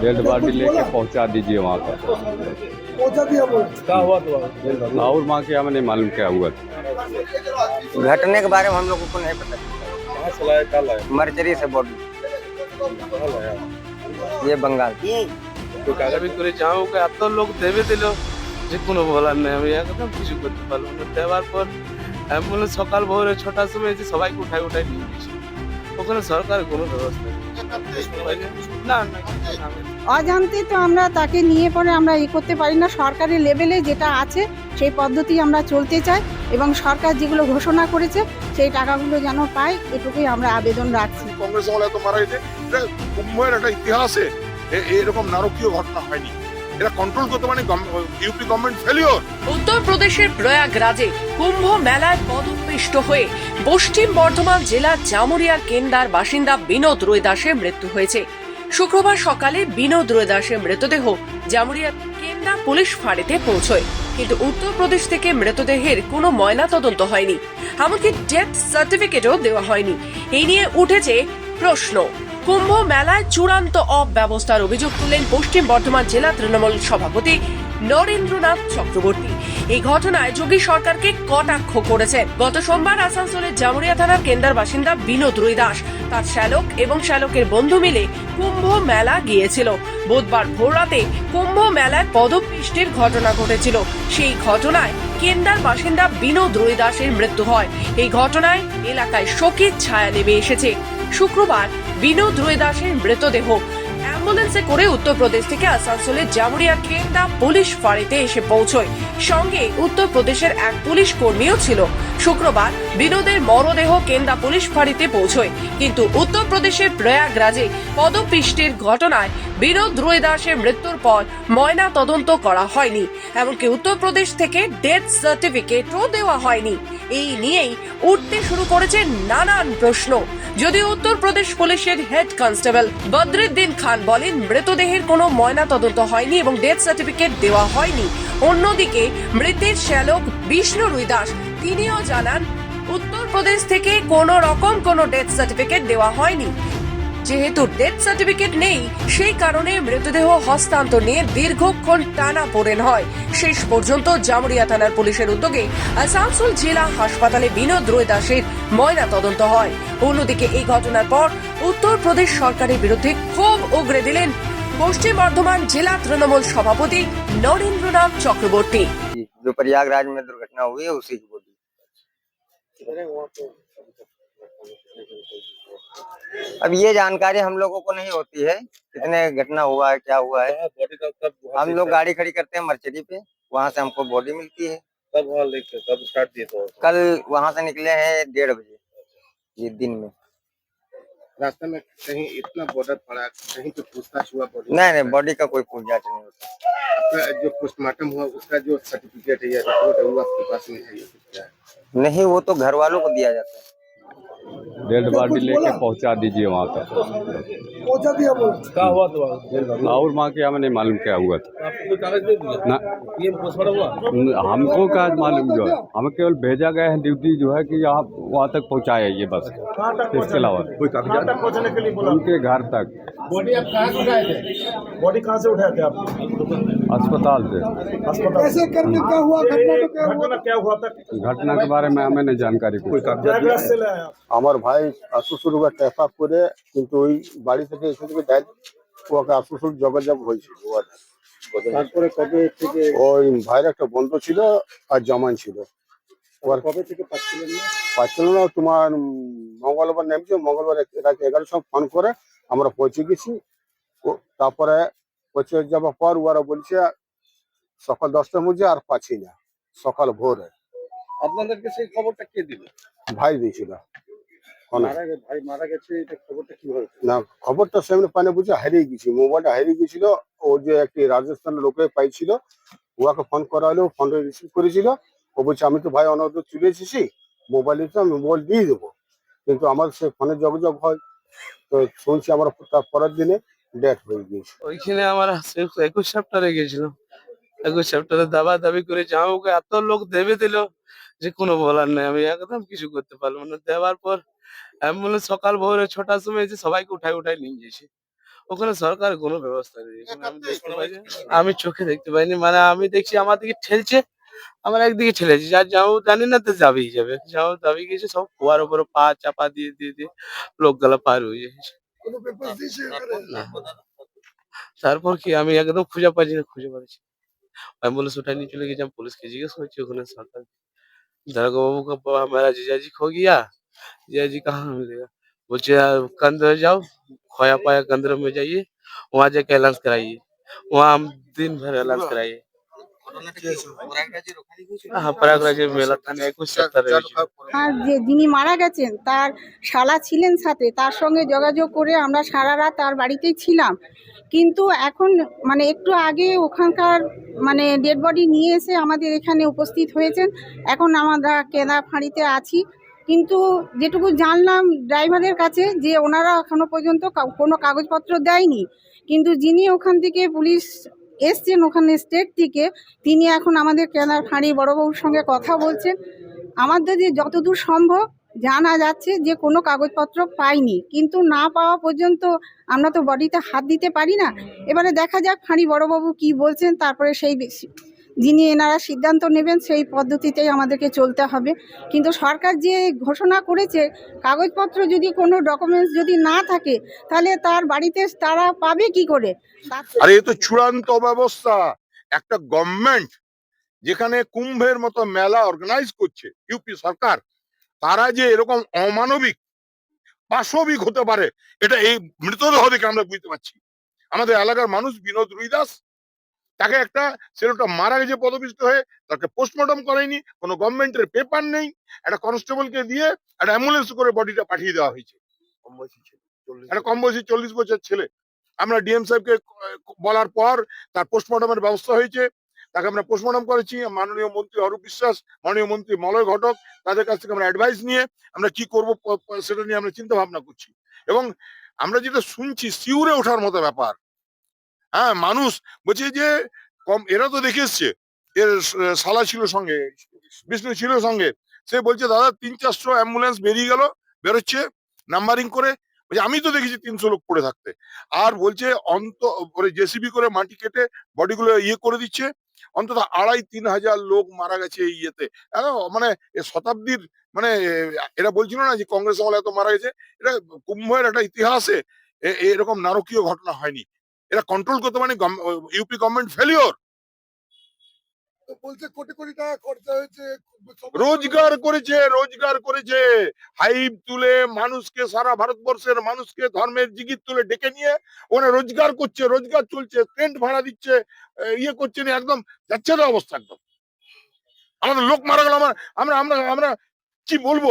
Dead body लेके पहुंचा दीजिए वहाँ पर पहुंचा दिया बोल क्या हुआ तो और वहाँ के हमें नहीं मालूम क्या हुआ था घटने के बारे में हम लोगों को नहीं पता कहाँ से लाया कहाँ लाया मर्चरी से बॉडी कहाँ लाया ये बंगाल তো কাগাবি করে যাও ওকে এত লোক দেবে দিল যে কোনো বলার নেই আমি একদম কিছু করতে পারবো না দেওয়ার পর অ্যাম্বুলেন্স সকাল ভোরে ছটার সময় এসে সবাইকে উঠাই উঠাই নিয়ে গেছে ওখানে সরকার কোনো ব্যবস্থা নেই না না কিছু না। অজান্তে তো আমরা তাকে নিয়ে পরে আমরা ই করতে পারি না। সরকারি লেভেলে যেটা আছে, সেই পদ্ধতি আমরা চলতে চাই এবং সরকার যেগুলো ঘোষণা করেছে, সেই টাকাগুলো যেন পাই এটুকুই আমরা আবেদন রাখছি। কংগ্রেস এত মারা এটা একটা ইতিহাসে এরকম নারকীয় ঘটনা হয়নি। এটা কন্ট্রোল করতে মানে ইউপি গভর্নমেন্ট ফেলিওর উত্তরপ্রদেশের প্রয়াগরাজে কুম্ভ মেলায় পদপিষ্ট হয়ে পশ্চিম বর্ধমান জেলার জামুরিয়ার কেন্দার বাসিন্দা বিনোদ রৈদাসের মৃত্যু হয়েছে। শুক্রবার সকালে বিনোদ রৈদাসের মৃতদেহ জামুরিয়ার কেন্দা পুলিশ ফাঁড়িতে পৌঁছয়। কিন্তু উত্তরপ্রদেশ থেকে মৃতদেহের কোনো ময়না তদন্ত হয়নি। এমনকি ডেথ সার্টিফিকেটও দেওয়া হয়নি। এই নিয়ে উঠেছে প্রশ্ন। কুম্ভ মেলায় চূড়ান্ত অব্যবস্থার অভিযোগ তুললেন পশ্চিম বর্ধমান জেলা তৃণমূল সভাপতি নরেন্দ্রনাথ চক্রবর্তী। এই ঘটনায় যোগী সরকারকে কটাক্ষ করেছেন গত সোমবার আসানসোলের জামুরিয়া থানার কেন্দার বাসিন্দা বিনোদ রুইদাস তার শ্যালক এবং শ্যালকের বন্ধু মিলে কুম্ভ মেলা গিয়েছিল। বুধবার ভোররাতে কুম্ভ মেলায় পদপিষ্টের ঘটনা ঘটেছিল। সেই ঘটনায় কেন্দার বাসিন্দা বিনোদ রুইদাসের মৃত্যু হয়। এই ঘটনায় এলাকায় শোকের ছায়া নেমে এসেছে। শুক্রবার বিনোদ রুইদাসের মৃতদেহ। অ্যাম্বুলেন্সে করে উত্তরপ্রদেশ থেকে আসানসোলের জামুরিয়া কেন্দা পুলিশ ফাঁড়িতে এসে পৌঁছয়। সঙ্গে উত্তরপ্রদেশের এক পুলিশ কর্মীও ছিল। শুক্রবার বিনোদের মরদেহ কেন্দা পুলিশ ফাঁড়িতে পৌঁছয়। কিন্তু উত্তরপ্রদেশের প্রয়াগরাজে পদপিষ্টের ঘটনায় বিনোদ রুইদাসের মৃত্যুর পর ময়না তদন্ত করা হয়নি। এমনকি উত্তরপ্রদেশ থেকে ডেথ সার্টিফিকেটও দেওয়া হয়নি। এই নিয়েই উঠতে শুরু করেছে নানান প্রশ্ন। যদিও উত্তরপ্রদেশ পুলিশের হেড কনস্টেবল বদরুদ্দিন খান বলেন, মৃতদেহের কোনো ময়না তদন্ত হয়নি এবং ডেথ সার্টিফিকেট দেওয়া হয়নি। অন্যদিকে মৃতের শ্যালক বিষ্ণু রুইদাস তিনিও জানান উত্তরপ্রদেশ থেকে কোনো রকম কোনো ডেথ সার্টিফিকেট দেওয়া হয়নি যেহেতু ডেথ সার্টিফিকেট নেই সেই কারণে মৃতদেহ হস্তান্তর নিয়ে দীর্ঘক্ষণ টানা পড়েন হয় শেষ পর্যন্ত জামুরিয়া থানার পুলিশের উদ্যোগে আসানসোল জেলা হাসপাতালে বিনোদ রয় দাসের ময়না তদন্ত হয় অন্যদিকে এই ঘটনার পর উত্তরপ্রদেশ সরকারের বিরুদ্ধে ক্ষোভ উগরে দিলেন পশ্চিম বর্ধমান জেলা তৃণমূল সভাপতি নরেন্দ্রনাথ চক্রবর্তী जो प्रयागराज में दुर्घटना हुई है उसी की बॉडी अब ये जानकारी हम लोगों को नहीं होती है कितने घटना हुआ है क्या हुआ है। वहाँ हम लोग गाड़ी खड़ी करते हैं मर्चरी पे वहाँ से हमको बॉडी मिलती है। कब वहाँ लेके कब स्टार्ट दिए तो कल वहाँ से निकले हैं डेढ़ बजे ये दिन में। रास्ते में कहीं इतना बॉर्डर पड़ा कहीं पे पूछताछ हुआ बॉडी? नहीं नहीं बॉडी का कोई पूजा नहीं होता। आपका जो पोस्टमार्टम हुआ उसका जो सर्टिफिकेट है या रिपोर्ट है वो आपके पास में है है? नहीं वो तो घर वालों को दिया जाता है। डेड बॉडी लेके पहुँचा दीजिए वहाँ पर पहुँचा दिया क्या हुआ तो और वहाँ के हमें नहीं मालूम क्या हुआ था। आपको कागज़ दे दिया? ना। ये पोस्टमार्टम हुआ? न- हमको क्या मालूम जो है। हमें केवल भेजा गया है ड्यूटी जो है कि यहाँ वहाँ तक पहुँचाए ये बस। इसके अलावा। कोई कागजात पहुँचने के लिए उनके घर तक। बॉडी आप कहाँ से उठाए थे? बॉडी कहाँ से उठाए थे आप? अस्पताल से अस्पताल कैसे करके क्या हुआ घटना तो क्या हुआ क्या हुआ था घटना के बारे में हमें नहीं जानकारी कुछ प्रयागराज से लाया आप আমার ভাই আশুসুর ট্যাপ আপ করে কিন্তু ওই বাড়ি থেকে এসে থেকে ডাইরেক্ট ওকে আশুসুর যোগাযোগ হয়েছিল ওর। তারপরে কবে থেকে ওই ভাইয়ের একটা বন্ধু ছিল আর জামাই ছিল ওর কবে থেকে পাচ্ছিলেন না পাচ্ছিল না তোমার উম, মঙ্গলবার নেমেছে মঙ্গলবার এক- রাত এগারোর সময় ফোন করে আমরা পৌঁছে গেছি ও- তারপরে পৌঁছে যাওয়ার পর ওরা বলছে সকাল দশটার মধ্যে আর পাচ্ছি না সকাল ভোরে। আপনাদেরকে সেই খবরটা কে দিল? ভাই দিয়েছিল। ভাই মারা গেছে এটা খবরটা কীভাবে না খবরটা সেমনি পানে বুঝে হারিয়ে গেছি মোবাইলটা হারিয়ে গেছিল ও যে একটি রাজস্থানের লোকে পাইছিল ওকে ফোন করা হলো ফোন রিসিভ করেছিল ও বলছে আমি তো ভাই অনেক চলে এসেছি মোবাইলে তো আমি মোবাইল দিয়ে দেবো। কিন্তু আমার সে ফোনে যোগাযোগ হয় তো শুনছি আমার তার পরের দিনে ওইখানে আমার একুশ চ্যাপ্টারে গেছিলাম একুশ চ্যাপ্টারে দাবা দাবি করে যাও এত লোক দেবে দিল যে কোনো বলার নেই। আমি একদম কিছু করতে পারব না। দেওয়ার পর অ্যাম্বুলেন্স সকাল ভোরে ছটার সময় এসে সবাইকে উঠাই উঠাই নিয়ে গেছে ওখানে সরকার কোনো ব্যবস্থা নেই। আমি চোখে দেখতে পাইনি। মানে আমি দেখছি আমার দিকে ঠেলছে, আমার একদিকে ঠেলেছে। যার যাও জানি না তো যাবেই যাবে। যাও যাবে গেছে সব কুয়ার উপরে পা চাপা দিয়ে দিয়ে দিয়ে লোকগুলা পার হয়ে যাচ্ছে। না। তারপর কি আমি একদম খুঁজে পাচ্ছি না খুঁজে পাচ্ছি অ্যাম্বুলেন্স উঠাই নিয়ে চলে গেছি আমি পুলিশকে জিজ্ঞেস করছি ওখানে সরকার दारोगा बाबू का ब- हमारा जीजा जी खो गया जीजा जी कहाँ मिलेगा बोलचे "यार, कंदर जाओ खोया पाया कंदर में जाइए वहाँ जाके अलाउंस कराइए वहाँ हम दिन भर अलाउंस कराइए প্রয়াগরাজের যে যিনি মারা গেছেন তার শালা ছিলেন সাথে তার সঙ্গে যোগাযোগ করে আমরা সারা রাত তার বাড়িতেই ছিলাম। কিন্তু এখন মানে একটু আগে ওখানকার মানে ডেড বডি নিয়ে এসে আমাদের এখানে উপস্থিত হয়েছেন। এখন আমরা কেদা ফাঁড়িতে আছি। কিন্তু যেটুকু জানলাম ড্রাইভারের কাছে যে ওনারা এখনও পর্যন্ত কোনো কাগজপত্র দেয়নি। কিন্তু যিনি ওখান থেকে পুলিশ এসছেন ওখানে স্টেট থেকে। তিনি এখন আমাদের কেনার ফাঁড়ি বড়বাবুর সঙ্গে কথা বলছেন। আমাদের যে যতদূর সম্ভব জানা যাচ্ছে যে কোনো কাগজপত্র পাইনি। কিন্তু না পাওয়া পর্যন্ত আমরা তো বডিতে হাত দিতে পারি না। এবারে দেখা যাক ফাঁড়ি বড়বাবু কি বলছেন, তারপরে সেই যিনি এনারা সিদ্ধান্ত নেবেন সেই পদ্ধতিতেই আমাদেরকে চলতে হবে। কিন্তু সরকার যে ঘোষণা করেছে, কাগজপত্র যদি কোনো ডকুমেন্টস যদি না থাকে, তাহলে তার বাড়িতে তারা পাবে কি করে? আরে এ তো চূড়ান্ত ব্যবস্থা। একটা গভর্নমেন্ট যেখানে কুম্ভের মতো মেলা অর্গানাইজ করছে ইউপি সরকার, তারা যে এরকম অমানবিক, পাশবিক হতে পারে, এটা এই মৃতদেহ দেখে আমরা বুঝতে পারছি। আমাদের এলাকার মানুষ বিনোদ রুইদাস তাকে একটা ছেলেটা মারা গেছে পদপিষ্ট হয়ে তাকে পোস্টমর্টম করেনি কোনো গভর্নমেন্টের পেপার নেই একটা কনস্টেবলকে দিয়ে একটা অ্যাম্বুলেন্স করে বডিটা পাঠিয়ে দেওয়া হয়েছে। একটা কম বয়সী চল্লিশ বছর ছেলে। আমরা ডিএম সাহেবকে বলার পর তার পোস্টমর্টমের ব্যবস্থা হয়েছে। তাকে আমরা পোস্টমর্টম করেছি। মাননীয় মন্ত্রী অরূপ বিশ্বাস মাননীয় মন্ত্রী মলয় ঘটক তাদের কাছ থেকে আমরা অ্যাডভাইস নিয়ে আমরা কি করব সেটা নিয়ে আমরা চিন্তা ভাবনা করছি। এবং আমরা যেটা শুনছি শিউরে ওঠার মতো ব্যাপার। হ্যাঁ মানুষ বলছে যে, কম, এরা তো দেখে এসছে। এর স- শালা ছিল সঙ্গে, বিষ্ণু ছিল সঙ্গে। সে বলছে, দাদা, তিন চারশো অ্যাম্বুলেন্স বেরিয়ে গেল, বেরোচ্ছে নাম্বারিং করে। বলছে, আমি তো দেখেছি তিনশো লোক পড়ে থাকতে। আর বলছে, অন্ত জেসিবি করে মাটি কেটে বডিগুলো ইয়ে করে দিচ্ছে। অন্তত আড়াই, তিন হাজার লোক মারা গেছে এই ইয়েতে। মানে শতাব্দীর মানে এরা বলছিল না যে কংগ্রেস আমলে এত মারা গেছে? এটা কুম্ভের একটা ইতিহাসে এরকম নারকীয় ঘটনা হয়নি। এরা কন্ট্রোল করতে মানে ইউপি গভর্নমেন্ট ফেলিওর বলছে কোটি কোটি টাকা খরচা হয়েছে রোজগার করেছে রোজগার করেছে। হাইপ তুলে মানুষকে সারা ভারতবর্ষের মানুষকে ধর্মের জিগির তুলে ডেকে নিয়ে ওখানে রোজগার করছে রোজগার চলছে টেন্ট ভাড়া দিচ্ছে ইয়ে করছে না একদম যাচ্ছে না অবস্থা একদম। আমাদের লোক মারা গেল আমরা আমরা আমরা আমরা কি বলব?